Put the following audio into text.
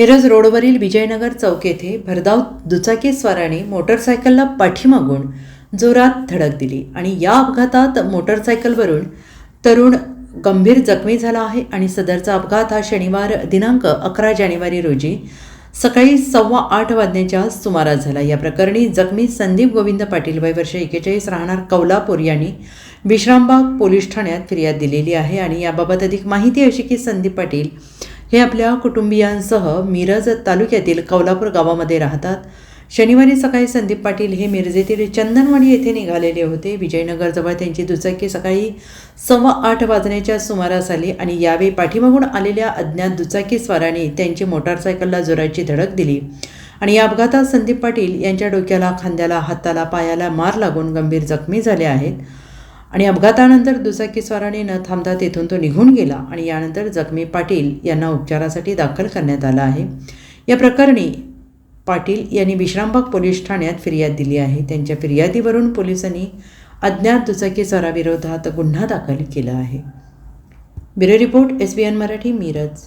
मिरज रोडवरील विजयनगर चौक येथे भरधाव दुचाकी स्वाराने मोटरसायकलला पाठीमागून जोरात धडक दिली आणि या अपघातात मोटरसायकलवरून तरुण गंभीर जखमी झाला आहे आणि सदरचा अपघात हा शनिवार दिनांक अकरा जानेवारी रोजी सकाळी सव्वा आठ वाजण्याच्या सुमारास झाला. या प्रकरणी जखमी संदीप गोविंद पाटील वय वर्ष एकेचाळीस राहणार कौलापूर यांनी विश्रामबाग पोलीस ठाण्यात फिर्याद दिलेली आहे आणि याबाबत अधिक माहिती अशी की संदीप पाटील हे आपल्या कुटुंबियांसह मिरज तालुक्यातील कौलापूर गावामध्ये राहतात. शनिवारी सकाळी संदीप पाटील हे मिरजेतील चंदनवाडी येथे निघालेले होते. विजयनगरजवळ त्यांची दुचाकी सकाळी सव्वा आठ वाजण्याच्या सुमारास आली आणि यावेळी पाठीमागून आलेल्या अज्ञात दुचाकी स्वाराने त्यांची मोटारसायकलला जोराची धडक दिली आणि या अपघातात संदीप पाटील यांच्या डोक्याला खांद्याला हाताला पायाला मार लागून गंभीर जखमी झाले आहेत. आणि अपघातानंतर दुचाकीस्वाराने न थांबता तेथून तो निघून गेला आणि यानंतर जखमी पाटील यांना उपचारासाठी दाखल करण्यात आला आहे. या प्रकरणी पाटील यांनी विश्रामबाग पोलीस ठाण्यात फिर्याद दिली आहे. त्यांच्या फिर्यादीवरून पोलिसांनी अज्ञात दुचाकीस्वाराविरोधात गुन्हा दाखल केला आहे. Bureau report S B N Marathi Miraj.